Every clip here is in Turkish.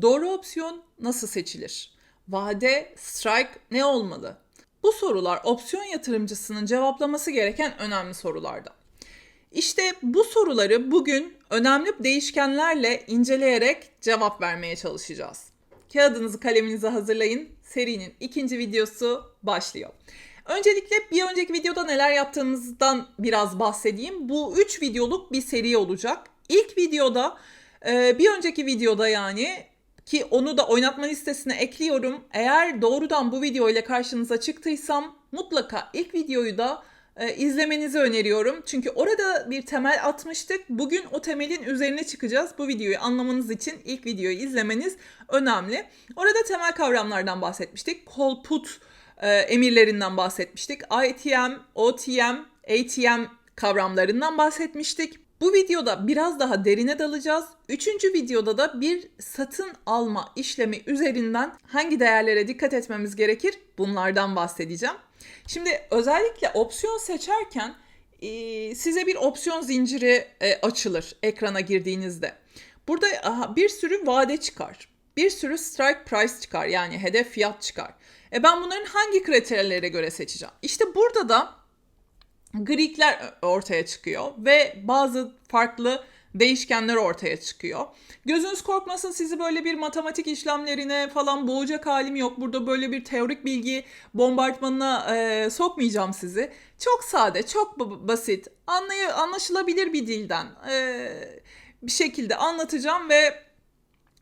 Doğru opsiyon nasıl seçilir? Vade, strike ne olmalı? Bu sorular opsiyon yatırımcısının cevaplaması gereken önemli sorulardan. İşte bu soruları bugün önemli değişkenlerle inceleyerek cevap vermeye çalışacağız. Kağıdınızı kaleminizi hazırlayın. Serinin ikinci videosu başlıyor. Öncelikle bir önceki videoda neler yaptığımızdan biraz bahsedeyim. Bu 3 videoluk bir seri olacak. İlk videoda e, bir önceki videoda yani ki onu da oynatma listesine ekliyorum. Eğer doğrudan bu video ile karşınıza çıktıysam mutlaka ilk videoyu da e, izlemenizi öneriyorum. Çünkü orada bir temel atmıştık. Bugün o temelin üzerine çıkacağız. Bu videoyu anlamanız için ilk videoyu izlemeniz önemli. Orada temel kavramlardan bahsetmiştik. Call put e, emirlerinden bahsetmiştik. ITM, OTM, ATM kavramlarından bahsetmiştik. Bu videoda biraz daha derine dalacağız. Üçüncü videoda da bir satın alma işlemi üzerinden hangi değerlere dikkat etmemiz gerekir bunlardan bahsedeceğim. Şimdi özellikle opsiyon seçerken e, size bir opsiyon zinciri e, açılır ekrana girdiğinizde. Burada bir sürü vade çıkar. Bir sürü strike price çıkar yani hedef fiyat çıkar. E ben bunların hangi kriterlere göre seçeceğim? İşte burada da Greekler ortaya çıkıyor ve bazı farklı değişkenler ortaya çıkıyor. Gözünüz korkmasın sizi böyle bir matematik işlemlerine falan boğacak halim yok. Burada böyle bir teorik bilgi bombardımanına e, sokmayacağım sizi. Çok sade, çok basit, anlay anlaşılabilir bir dilden e, bir şekilde anlatacağım ve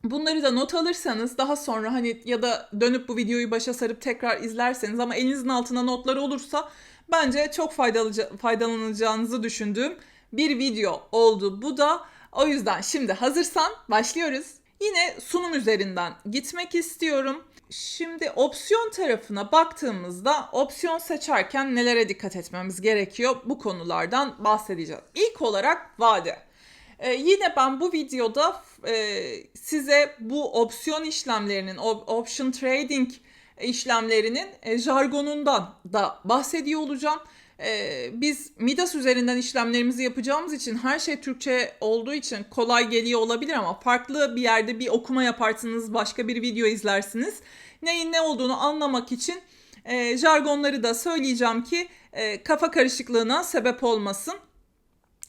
Bunları da not alırsanız daha sonra hani ya da dönüp bu videoyu başa sarıp tekrar izlerseniz ama elinizin altına notlar olursa bence çok faydalı faydalanacağınızı düşündüğüm bir video oldu bu da. O yüzden şimdi hazırsan başlıyoruz. Yine sunum üzerinden gitmek istiyorum. Şimdi opsiyon tarafına baktığımızda opsiyon seçerken nelere dikkat etmemiz gerekiyor bu konulardan bahsedeceğiz. İlk olarak vade. Ee, yine ben bu videoda e, size bu opsiyon işlemlerinin, option trading işlemlerinin e, jargonundan da bahsediyor olacağım. Ee, biz Midas üzerinden işlemlerimizi yapacağımız için her şey Türkçe olduğu için kolay geliyor olabilir ama farklı bir yerde bir okuma yaparsınız, başka bir video izlersiniz. Neyin ne olduğunu anlamak için e, jargonları da söyleyeceğim ki e, kafa karışıklığına sebep olmasın.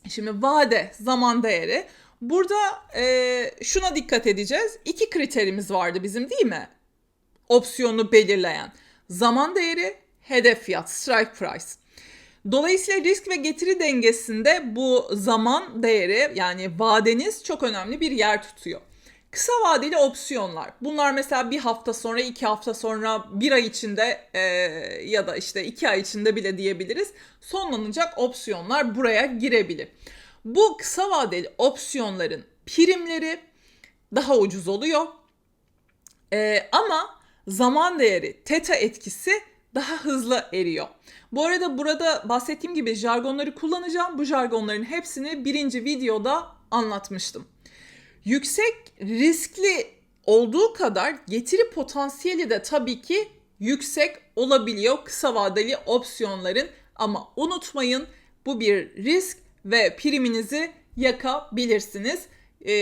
Şimdi vade, zaman değeri. Burada e, şuna dikkat edeceğiz. İki kriterimiz vardı bizim değil mi? Opsiyonu belirleyen. Zaman değeri, hedef fiyat, strike price. Dolayısıyla risk ve getiri dengesinde bu zaman değeri yani vadeniz çok önemli bir yer tutuyor. Kısa vadeli opsiyonlar. Bunlar mesela bir hafta sonra, iki hafta sonra, bir ay içinde e, ya da işte iki ay içinde bile diyebiliriz. Sonlanacak opsiyonlar buraya girebilir. Bu kısa vadeli opsiyonların primleri daha ucuz oluyor. E, ama zaman değeri, teta etkisi daha hızlı eriyor. Bu arada burada bahsettiğim gibi jargonları kullanacağım. Bu jargonların hepsini birinci videoda anlatmıştım. Yüksek riskli olduğu kadar getiri potansiyeli de tabii ki yüksek olabiliyor kısa vadeli opsiyonların ama unutmayın bu bir risk ve priminizi yakabilirsiniz. E,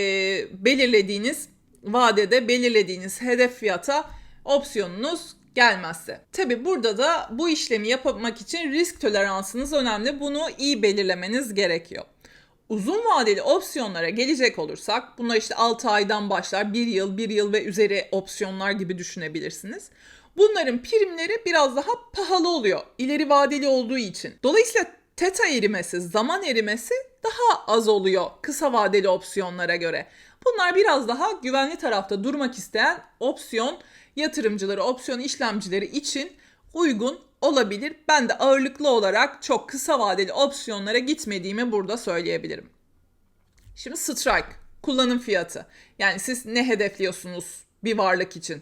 belirlediğiniz vadede belirlediğiniz hedef fiyata opsiyonunuz gelmezse. Tabi burada da bu işlemi yapmak için risk toleransınız önemli. Bunu iyi belirlemeniz gerekiyor. Uzun vadeli opsiyonlara gelecek olursak bunlar işte 6 aydan başlar 1 yıl 1 yıl ve üzeri opsiyonlar gibi düşünebilirsiniz. Bunların primleri biraz daha pahalı oluyor ileri vadeli olduğu için. Dolayısıyla teta erimesi, zaman erimesi daha az oluyor kısa vadeli opsiyonlara göre. Bunlar biraz daha güvenli tarafta durmak isteyen opsiyon yatırımcıları, opsiyon işlemcileri için uygun olabilir. Ben de ağırlıklı olarak çok kısa vadeli opsiyonlara gitmediğimi burada söyleyebilirim. Şimdi strike, kullanım fiyatı. Yani siz ne hedefliyorsunuz bir varlık için?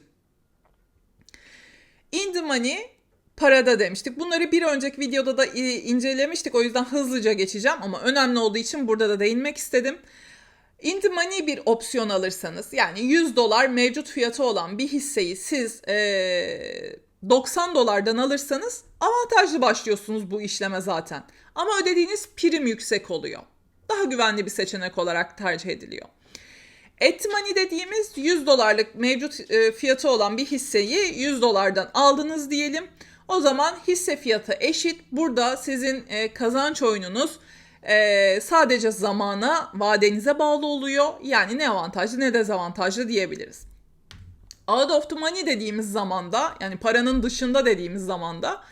In the money parada demiştik. Bunları bir önceki videoda da incelemiştik. O yüzden hızlıca geçeceğim ama önemli olduğu için burada da değinmek istedim. In the money bir opsiyon alırsanız yani 100 dolar mevcut fiyatı olan bir hisseyi siz ee, 90 dolardan alırsanız avantajlı başlıyorsunuz bu işleme zaten. Ama ödediğiniz prim yüksek oluyor. Daha güvenli bir seçenek olarak tercih ediliyor. Money dediğimiz 100 dolarlık mevcut fiyatı olan bir hisseyi 100 dolardan aldınız diyelim. O zaman hisse fiyatı eşit. Burada sizin kazanç oyununuz e, sadece zamana, vadenize bağlı oluyor. Yani ne avantajlı ne dezavantajlı diyebiliriz. Out of the money dediğimiz zamanda yani paranın dışında dediğimiz zamanda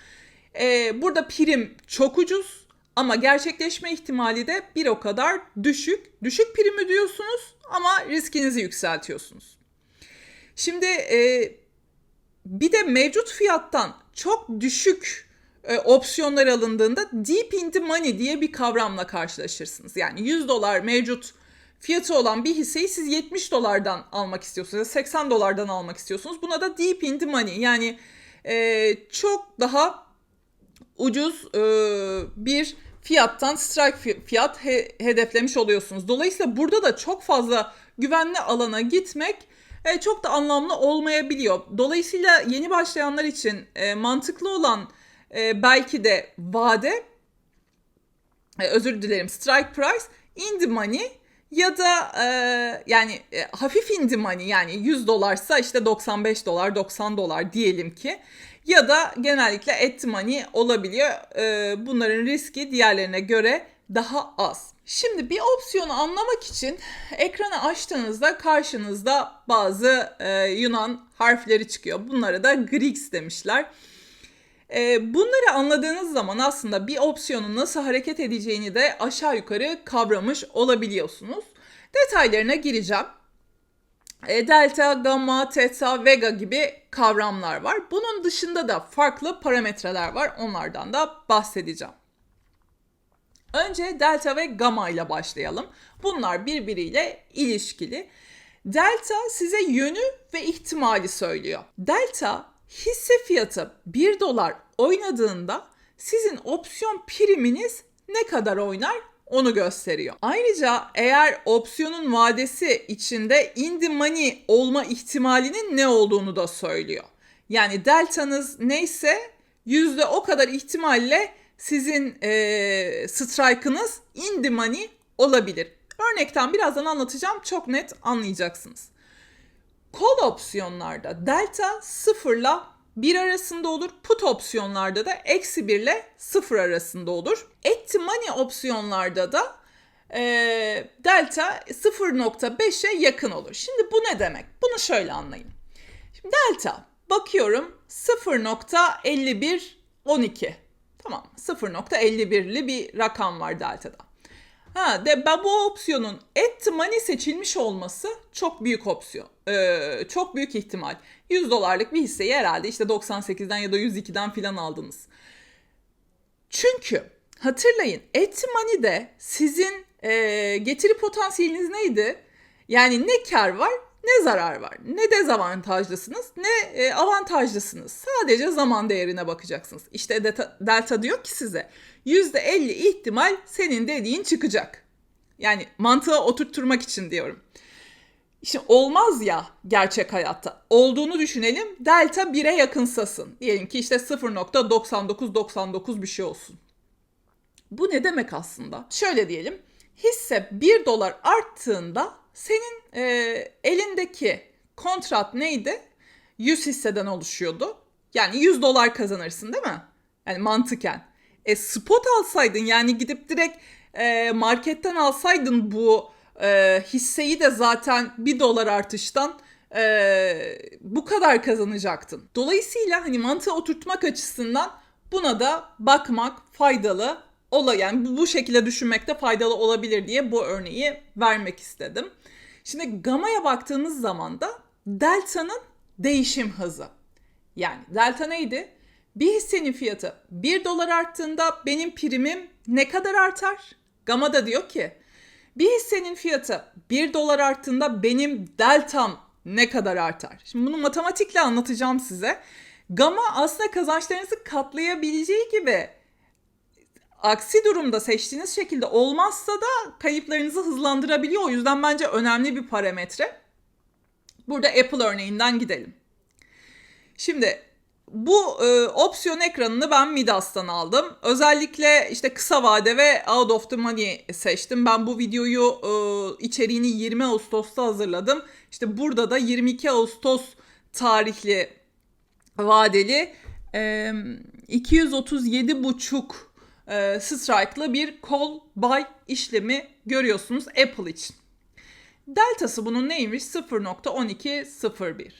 e, burada prim çok ucuz ama gerçekleşme ihtimali de bir o kadar düşük. Düşük prim ödüyorsunuz ama riskinizi yükseltiyorsunuz. Şimdi e, bir de mevcut fiyattan çok düşük e, opsiyonlar alındığında deep in the money diye bir kavramla karşılaşırsınız. Yani 100 dolar mevcut fiyatı olan bir hisseyi siz 70 dolardan almak istiyorsunuz. 80 dolardan almak istiyorsunuz. Buna da deep in the money yani e, çok daha ucuz e, bir fiyattan strike fiyat he, hedeflemiş oluyorsunuz. Dolayısıyla burada da çok fazla güvenli alana gitmek e, çok da anlamlı olmayabiliyor. Dolayısıyla yeni başlayanlar için e, mantıklı olan e, belki de vade e, özür dilerim strike price in the money ya da e, yani e, hafif in the money yani 100 dolarsa işte 95 dolar 90 dolar diyelim ki ya da genellikle at money olabiliyor. E, bunların riski diğerlerine göre daha az. Şimdi bir opsiyonu anlamak için ekranı açtığınızda karşınızda bazı e, Yunan harfleri çıkıyor. Bunlara da Greeks demişler. Bunları anladığınız zaman aslında bir opsiyonun nasıl hareket edeceğini de aşağı yukarı kavramış olabiliyorsunuz. Detaylarına gireceğim. Delta, gamma, theta, vega gibi kavramlar var. Bunun dışında da farklı parametreler var. Onlardan da bahsedeceğim. Önce delta ve gamma ile başlayalım. Bunlar birbiriyle ilişkili. Delta size yönü ve ihtimali söylüyor. Delta hisse fiyatı 1 dolar oynadığında sizin opsiyon priminiz ne kadar oynar onu gösteriyor. Ayrıca eğer opsiyonun vadesi içinde in the money olma ihtimalinin ne olduğunu da söylüyor. Yani deltanız neyse yüzde o kadar ihtimalle sizin e, strike'ınız in the money olabilir. Örnekten birazdan anlatacağım çok net anlayacaksınız. Call opsiyonlarda delta 0 ile 1 arasında olur. Put opsiyonlarda da eksi 1 ile 0 arasında olur. The money opsiyonlarda da e, delta 0.5'e yakın olur. Şimdi bu ne demek? Bunu şöyle anlayın. Şimdi delta bakıyorum 0.5112. Tamam 0.51'li bir rakam var delta'da. Ha, de ben bu opsiyonun at money seçilmiş olması çok büyük opsiyon. Ee, çok büyük ihtimal. 100 dolarlık bir hisseyi herhalde işte 98'den ya da 102'den filan aldınız. Çünkü hatırlayın at the money'de sizin e, getiri potansiyeliniz neydi? Yani ne kar var ne zarar var. Ne dezavantajlısınız ne e, avantajlısınız. Sadece zaman değerine bakacaksınız. İşte delta, delta diyor ki size %50 ihtimal senin dediğin çıkacak. Yani mantığa oturtturmak için diyorum. Şimdi olmaz ya gerçek hayatta. Olduğunu düşünelim. Delta 1'e yakınsasın. Diyelim ki işte 0.9999 bir şey olsun. Bu ne demek aslında? Şöyle diyelim. Hisse 1 dolar arttığında senin e, elindeki kontrat neydi? 100 hisseden oluşuyordu. Yani 100 dolar kazanırsın değil mi? Yani mantıken. E spot alsaydın yani gidip direkt e, marketten alsaydın bu e, hisseyi de zaten 1 dolar artıştan e, bu kadar kazanacaktın. Dolayısıyla hani mantığı oturtmak açısından buna da bakmak faydalı olay yani bu şekilde düşünmekte faydalı olabilir diye bu örneği vermek istedim. Şimdi gama'ya baktığımız zaman da delta'nın değişim hızı. Yani delta neydi? Bir hissenin fiyatı 1 dolar arttığında benim primim ne kadar artar? Gamma da diyor ki bir hissenin fiyatı 1 dolar arttığında benim deltam ne kadar artar? Şimdi bunu matematikle anlatacağım size. Gamma aslında kazançlarınızı katlayabileceği gibi aksi durumda seçtiğiniz şekilde olmazsa da kayıplarınızı hızlandırabiliyor. O yüzden bence önemli bir parametre. Burada Apple örneğinden gidelim. Şimdi Bu e, opsiyon ekranını ben Midas'tan aldım. Özellikle işte kısa vade ve out of the money seçtim. Ben bu videoyu e, içeriğini 20 Ağustos'ta hazırladım. İşte burada da 22 Ağustos tarihli vadeli e, 237,5 e, strike'lı bir call buy işlemi görüyorsunuz Apple için. Deltası bunun neymiş? 0.1201.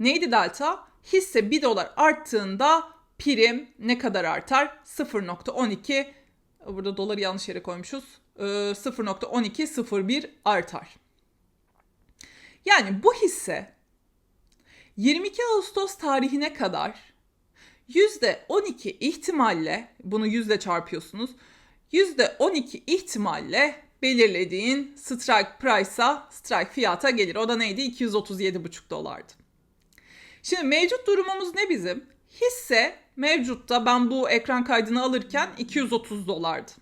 Neydi delta? Hisse 1 dolar arttığında prim ne kadar artar? 0.12 burada doları yanlış yere koymuşuz. Ee, 0.1201 artar. Yani bu hisse 22 Ağustos tarihine kadar %12 ihtimalle bunu yüzde çarpıyorsunuz. %12 ihtimalle belirlediğin strike price'a, strike fiyata gelir. O da neydi? 237,5 dolardı. Şimdi mevcut durumumuz ne bizim? Hisse mevcutta ben bu ekran kaydını alırken 230 dolardı.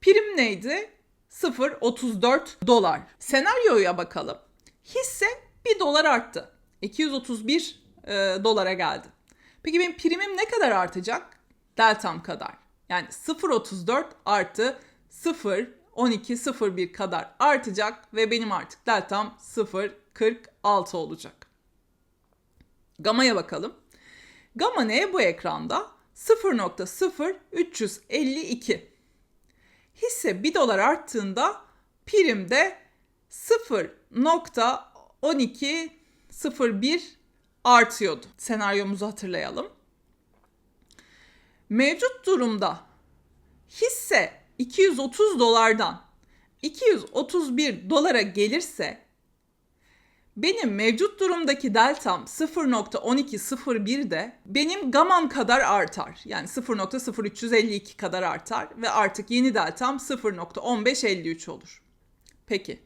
Prim neydi? 0.34 dolar. Senaryoya bakalım. Hisse 1 dolar arttı. 231 e, dolara geldi. Peki benim primim ne kadar artacak? Deltam kadar. Yani 0.34 artı 0.12.01 kadar artacak ve benim artık deltam 0.46 olacak. Gama'ya bakalım. Gamma ne bu ekranda? 0.0352. Hisse 1 dolar arttığında prim de 0.1201 artıyordu. Senaryomuzu hatırlayalım. Mevcut durumda hisse 230 dolardan 231 dolara gelirse benim mevcut durumdaki deltam 0.1201 de benim gamam kadar artar. Yani 0.0352 kadar artar ve artık yeni deltam 0.1553 olur. Peki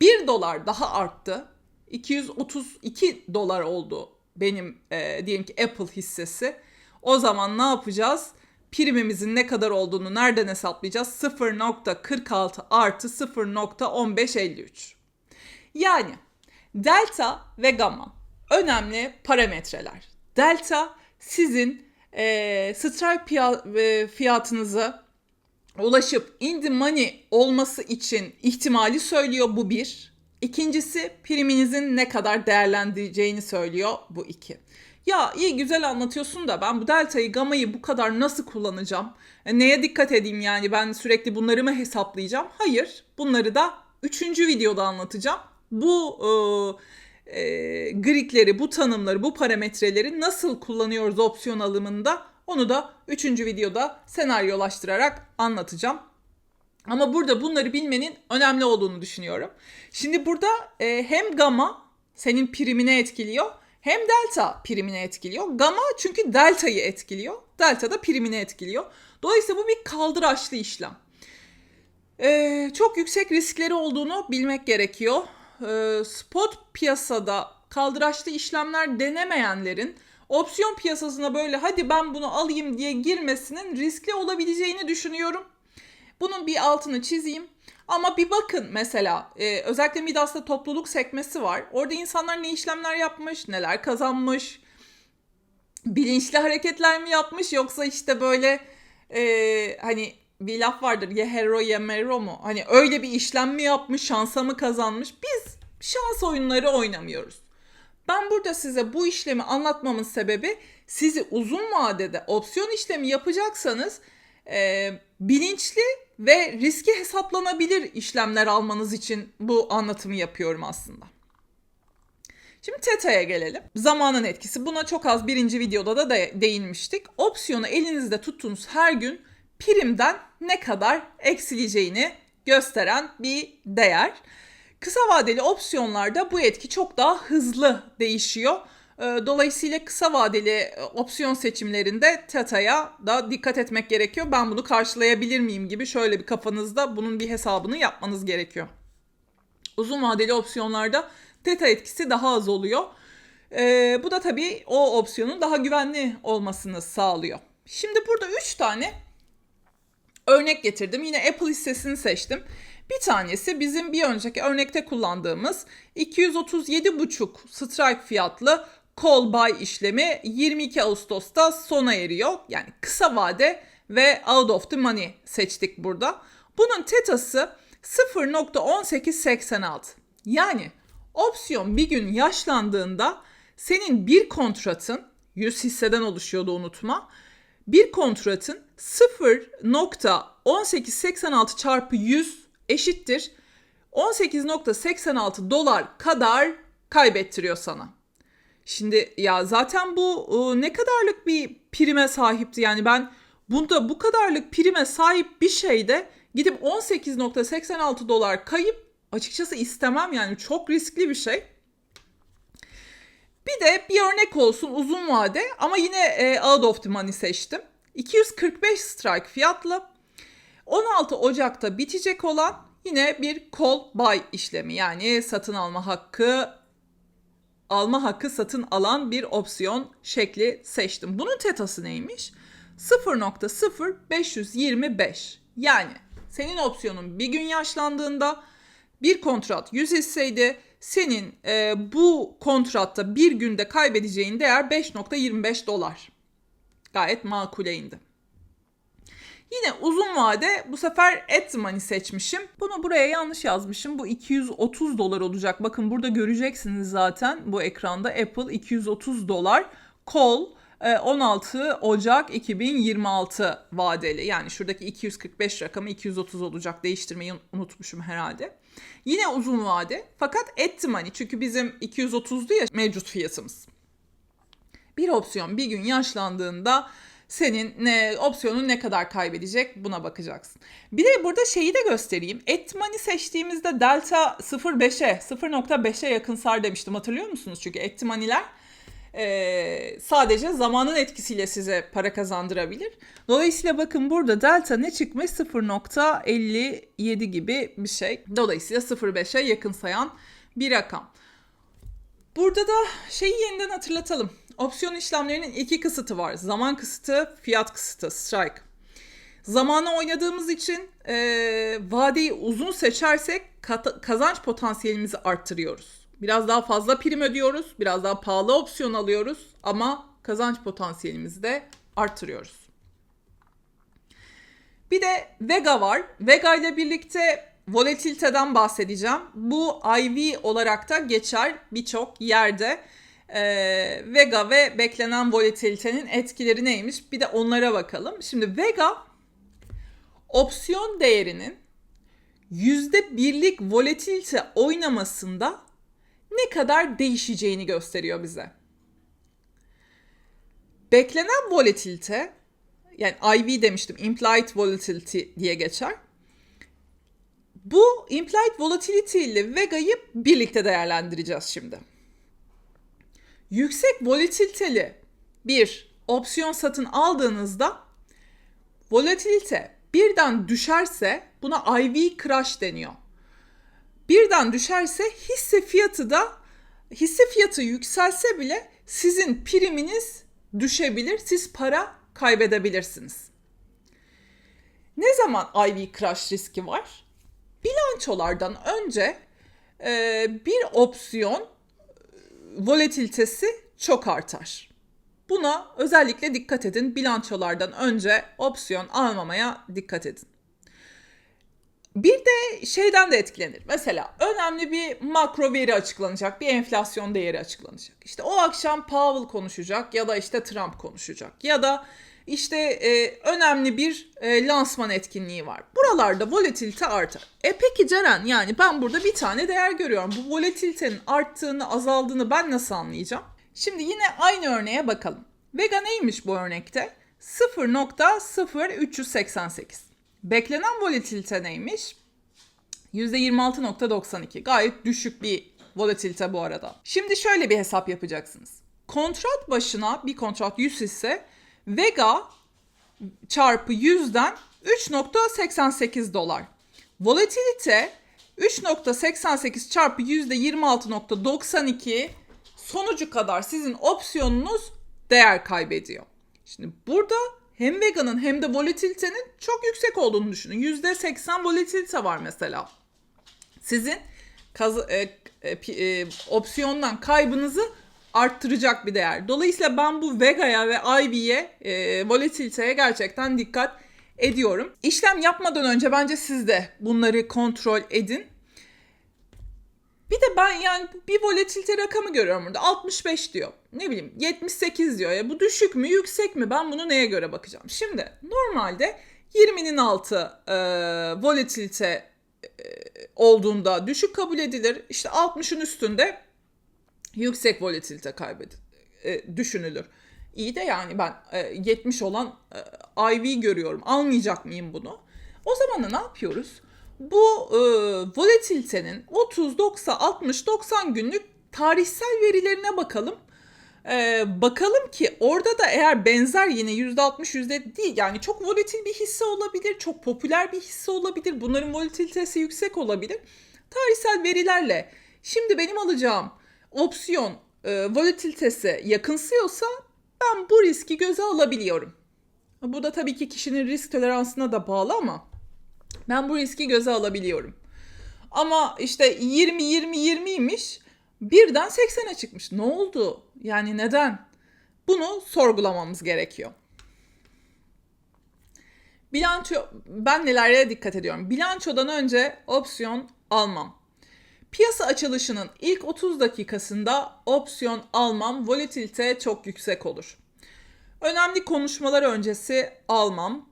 1 dolar daha arttı. 232 dolar oldu benim e, diyelim ki Apple hissesi. O zaman ne yapacağız? Primimizin ne kadar olduğunu nereden hesaplayacağız? 0.46 artı 0.1553. Yani delta ve gamma önemli parametreler. Delta sizin e, strike piya- fiyatınızı ulaşıp in the money olması için ihtimali söylüyor bu bir. İkincisi priminizin ne kadar değerlendireceğini söylüyor bu iki. Ya iyi güzel anlatıyorsun da ben bu deltayı gamayı bu kadar nasıl kullanacağım? E, neye dikkat edeyim yani ben sürekli bunları mı hesaplayacağım? Hayır bunları da üçüncü videoda anlatacağım. Bu e, e, grikleri, bu tanımları, bu parametreleri nasıl kullanıyoruz opsiyon alımında onu da üçüncü videoda senaryolaştırarak anlatacağım. Ama burada bunları bilmenin önemli olduğunu düşünüyorum. Şimdi burada e, hem gamma senin primine etkiliyor hem delta primine etkiliyor. Gamma çünkü deltayı etkiliyor. Delta da primine etkiliyor. Dolayısıyla bu bir kaldıraçlı işlem. E, çok yüksek riskleri olduğunu bilmek gerekiyor. E, spot piyasada kaldıraçlı işlemler denemeyenlerin opsiyon piyasasına böyle hadi ben bunu alayım diye girmesinin riskli olabileceğini düşünüyorum. Bunun bir altını çizeyim. Ama bir bakın mesela e, özellikle Midas'ta topluluk sekmesi var. Orada insanlar ne işlemler yapmış, neler kazanmış, bilinçli hareketler mi yapmış yoksa işte böyle e, hani bir laf vardır ya hero ya mero mu? Hani öyle bir işlem mi yapmış, şansa mı kazanmış? Biz şans oyunları oynamıyoruz. Ben burada size bu işlemi anlatmamın sebebi sizi uzun vadede opsiyon işlemi yapacaksanız e, bilinçli ve riski hesaplanabilir işlemler almanız için bu anlatımı yapıyorum aslında. Şimdi TETA'ya gelelim. Zamanın etkisi. Buna çok az birinci videoda da de değinmiştik. Opsiyonu elinizde tuttuğunuz her gün primden ne kadar eksileceğini gösteren bir değer. Kısa vadeli opsiyonlarda bu etki çok daha hızlı değişiyor. Dolayısıyla kısa vadeli opsiyon seçimlerinde TETA'ya da dikkat etmek gerekiyor. Ben bunu karşılayabilir miyim gibi şöyle bir kafanızda bunun bir hesabını yapmanız gerekiyor. Uzun vadeli opsiyonlarda TETA etkisi daha az oluyor. Ee, bu da tabii o opsiyonun daha güvenli olmasını sağlıyor. Şimdi burada 3 tane örnek getirdim. Yine Apple hissesini seçtim. Bir tanesi bizim bir önceki örnekte kullandığımız 237,5 strike fiyatlı call buy işlemi 22 Ağustos'ta sona eriyor. Yani kısa vade ve out of the money seçtik burada. Bunun tetası 0.1886. Yani opsiyon bir gün yaşlandığında senin bir kontratın 100 hisseden oluşuyordu unutma. Bir kontratın 0.1886 çarpı 100 eşittir 18.86 dolar kadar kaybettiriyor sana. Şimdi ya zaten bu e, ne kadarlık bir prime sahipti yani ben bunda bu kadarlık prime sahip bir şeyde gidip 18.86 dolar kayıp açıkçası istemem yani çok riskli bir şey. Bir de bir örnek olsun uzun vade ama yine e, out of the money seçtim. 245 strike fiyatla 16 Ocak'ta bitecek olan yine bir call buy işlemi yani satın alma hakkı alma hakkı satın alan bir opsiyon şekli seçtim. Bunun tetası neymiş? 0.0525 yani senin opsiyonun bir gün yaşlandığında bir kontrat 100 hisseydi senin e, bu kontratta bir günde kaybedeceğin değer 5.25 dolar. Gayet makule indi. Yine uzun vade bu sefer money seçmişim. Bunu buraya yanlış yazmışım. Bu 230 dolar olacak. Bakın burada göreceksiniz zaten bu ekranda Apple 230 dolar call 16 Ocak 2026 vadeli. Yani şuradaki 245 rakamı 230 olacak. Değiştirmeyi unutmuşum herhalde. Yine uzun vade fakat money çünkü bizim 230'du ya mevcut fiyatımız. Bir opsiyon bir gün yaşlandığında senin ne opsiyonun ne kadar kaybedecek buna bakacaksın. Bir de burada şeyi de göstereyim. Et money seçtiğimizde delta 0.5'e 0.5'e yakınsar demiştim hatırlıyor musunuz? Çünkü et money'ler e, sadece zamanın etkisiyle size para kazandırabilir. Dolayısıyla bakın burada delta ne çıkmış 0.57 gibi bir şey. Dolayısıyla 0.5'e yakın sayan bir rakam. Burada da şeyi yeniden hatırlatalım. Opsiyon işlemlerinin iki kısıtı var. Zaman kısıtı, fiyat kısıtı, strike. Zamanı oynadığımız için e, vadeyi uzun seçersek kazanç potansiyelimizi arttırıyoruz. Biraz daha fazla prim ödüyoruz, biraz daha pahalı opsiyon alıyoruz ama kazanç potansiyelimizi de arttırıyoruz. Bir de Vega var. Vega ile birlikte volatiliteden bahsedeceğim. Bu IV olarak da geçer birçok yerde. Ee, Vega ve beklenen volatilitenin etkileri neymiş? Bir de onlara bakalım. Şimdi Vega opsiyon değerinin yüzde birlik volatilite oynamasında ne kadar değişeceğini gösteriyor bize. Beklenen volatilite yani IV demiştim implied volatility diye geçer. Bu implied volatility ile Vega'yı birlikte değerlendireceğiz şimdi. Yüksek volatiliteli bir opsiyon satın aldığınızda volatilite birden düşerse buna IV crash deniyor. Birden düşerse hisse fiyatı da hisse fiyatı yükselse bile sizin priminiz düşebilir. Siz para kaybedebilirsiniz. Ne zaman IV crash riski var? Bilançolardan önce e, bir opsiyon volatilitesi çok artar. Buna özellikle dikkat edin. Bilançolardan önce opsiyon almamaya dikkat edin. Bir de şeyden de etkilenir. Mesela önemli bir makro veri açıklanacak, bir enflasyon değeri açıklanacak. İşte o akşam Powell konuşacak ya da işte Trump konuşacak ya da işte e, önemli bir e, lansman etkinliği var. Buralarda volatilite artar. E peki Ceren yani ben burada bir tane değer görüyorum. Bu volatilitenin arttığını azaldığını ben nasıl anlayacağım? Şimdi yine aynı örneğe bakalım. Vega neymiş bu örnekte? 0.0388. Beklenen volatilite neymiş? %26.92. Gayet düşük bir volatilite bu arada. Şimdi şöyle bir hesap yapacaksınız. Kontrat başına bir kontrat 100 ise Vega çarpı 100'den 3.88 dolar. Volatilite 3.88 çarpı %26.92 sonucu kadar sizin opsiyonunuz değer kaybediyor. Şimdi burada hem Vega'nın hem de volatilitenin çok yüksek olduğunu düşünün. %80 volatilite var mesela. Sizin kaz- e, e, e, opsiyondan kaybınızı arttıracak bir değer. Dolayısıyla ben bu Vega'ya ve IV'ye, e, volatiliteye gerçekten dikkat ediyorum. İşlem yapmadan önce bence siz de bunları kontrol edin. Bir de ben yani bir volatilite rakamı görüyorum burada. 65 diyor. Ne bileyim 78 diyor. Ya bu düşük mü yüksek mi? Ben bunu neye göre bakacağım? Şimdi normalde 20'nin altı e, volatilite e, olduğunda düşük kabul edilir. İşte 60'ın üstünde yüksek volatilite kaybedilir, e, düşünülür. İyi de yani ben e, 70 olan e, IV görüyorum. Almayacak mıyım bunu? O zaman da ne yapıyoruz? Bu e, volatilitenin 30, 90, 60, 90 günlük tarihsel verilerine bakalım. E, bakalım ki orada da eğer benzer yine %60 yüzde değil yani çok volatil bir hisse olabilir, çok popüler bir hisse olabilir. Bunların volatilitesi yüksek olabilir. Tarihsel verilerle şimdi benim alacağım opsiyon e, volatilitesi yakınsıyorsa ben bu riski göze alabiliyorum. Bu da tabii ki kişinin risk toleransına da bağlı ama ben bu riski göze alabiliyorum. Ama işte 20 20 20'ymiş. Birden 80'e çıkmış. Ne oldu? Yani neden? Bunu sorgulamamız gerekiyor. Bilanço ben nelere dikkat ediyorum? Bilançodan önce opsiyon almam. Piyasa açılışının ilk 30 dakikasında opsiyon almam, volatilite çok yüksek olur. Önemli konuşmalar öncesi almam.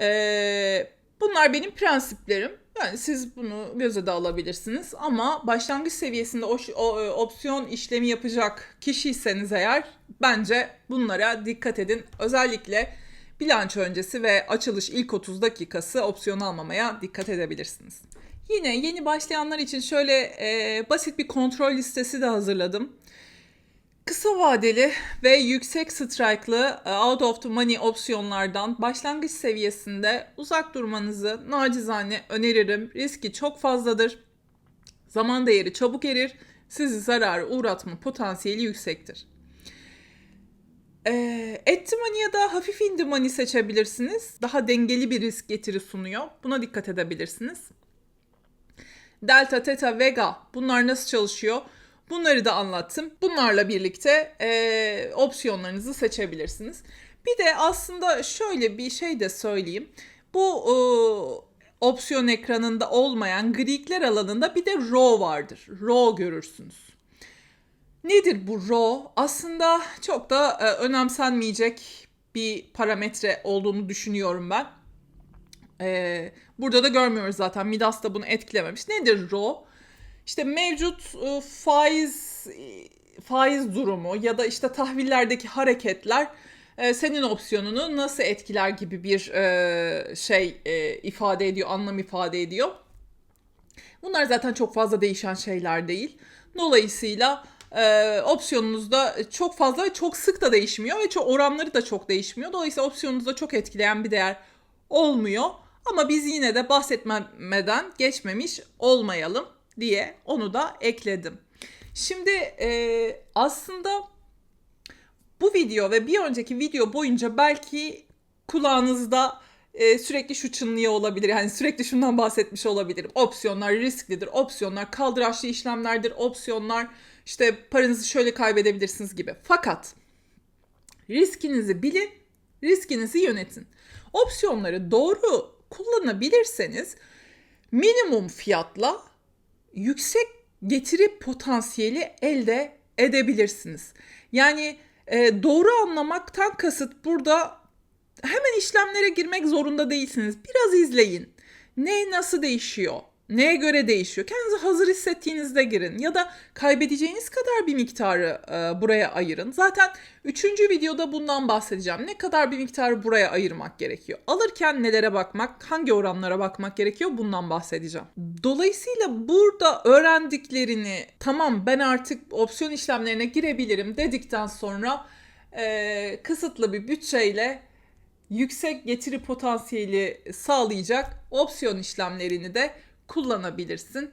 Ee, bunlar benim prensiplerim. Yani siz bunu göze de alabilirsiniz ama başlangıç seviyesinde o, o opsiyon işlemi yapacak kişiyseniz eğer bence bunlara dikkat edin. Özellikle bilanço öncesi ve açılış ilk 30 dakikası opsiyon almamaya dikkat edebilirsiniz. Yine yeni başlayanlar için şöyle e, basit bir kontrol listesi de hazırladım. Kısa vadeli ve yüksek strike'lı e, out of the money opsiyonlardan başlangıç seviyesinde uzak durmanızı nacizane öneririm. Riski çok fazladır. Zaman değeri çabuk erir. Sizi zarara uğratma potansiyeli yüksektir. E, money ya da hafif in the money seçebilirsiniz. Daha dengeli bir risk getiri sunuyor. Buna dikkat edebilirsiniz. Delta, Theta, Vega bunlar nasıl çalışıyor? Bunları da anlattım. Bunlarla birlikte e, opsiyonlarınızı seçebilirsiniz. Bir de aslında şöyle bir şey de söyleyeyim. Bu e, opsiyon ekranında olmayan grikler alanında bir de row vardır. Row görürsünüz. Nedir bu row? Aslında çok da e, önemsenmeyecek bir parametre olduğunu düşünüyorum ben. E, burada da görmüyoruz zaten. Midas da bunu etkilememiş. Nedir row? işte mevcut e, faiz faiz durumu ya da işte tahvillerdeki hareketler e, senin opsiyonunu nasıl etkiler gibi bir e, şey ifade ediyor, anlam ifade ediyor. Bunlar zaten çok fazla değişen şeyler değil. Dolayısıyla e, opsiyonunuzda çok fazla ve çok sık da değişmiyor ve çok oranları da çok değişmiyor. Dolayısıyla opsiyonunuzda çok etkileyen bir değer olmuyor. Ama biz yine de bahsetmeden geçmemiş olmayalım diye onu da ekledim. Şimdi e, aslında bu video ve bir önceki video boyunca belki kulağınızda e, sürekli şu çınlıyor olabilir. Yani sürekli şundan bahsetmiş olabilirim. Opsiyonlar risklidir. Opsiyonlar kaldıraçlı işlemlerdir. Opsiyonlar işte paranızı şöyle kaybedebilirsiniz gibi. Fakat riskinizi bilin, riskinizi yönetin. Opsiyonları doğru kullanabilirseniz minimum fiyatla yüksek getiri potansiyeli elde edebilirsiniz. Yani e, doğru anlamaktan kasıt burada hemen işlemlere girmek zorunda değilsiniz. Biraz izleyin. Ne nasıl değişiyor? Neye göre değişiyor? Kendinizi hazır hissettiğinizde girin ya da kaybedeceğiniz kadar bir miktarı e, buraya ayırın. Zaten üçüncü videoda bundan bahsedeceğim. Ne kadar bir miktarı buraya ayırmak gerekiyor? Alırken nelere bakmak, hangi oranlara bakmak gerekiyor? Bundan bahsedeceğim. Dolayısıyla burada öğrendiklerini tamam ben artık opsiyon işlemlerine girebilirim dedikten sonra e, kısıtlı bir bütçeyle yüksek getiri potansiyeli sağlayacak opsiyon işlemlerini de kullanabilirsin.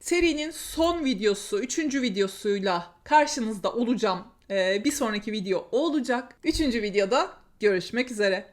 Serinin son videosu, üçüncü videosuyla karşınızda olacağım. Ee, bir sonraki video olacak. Üçüncü videoda görüşmek üzere.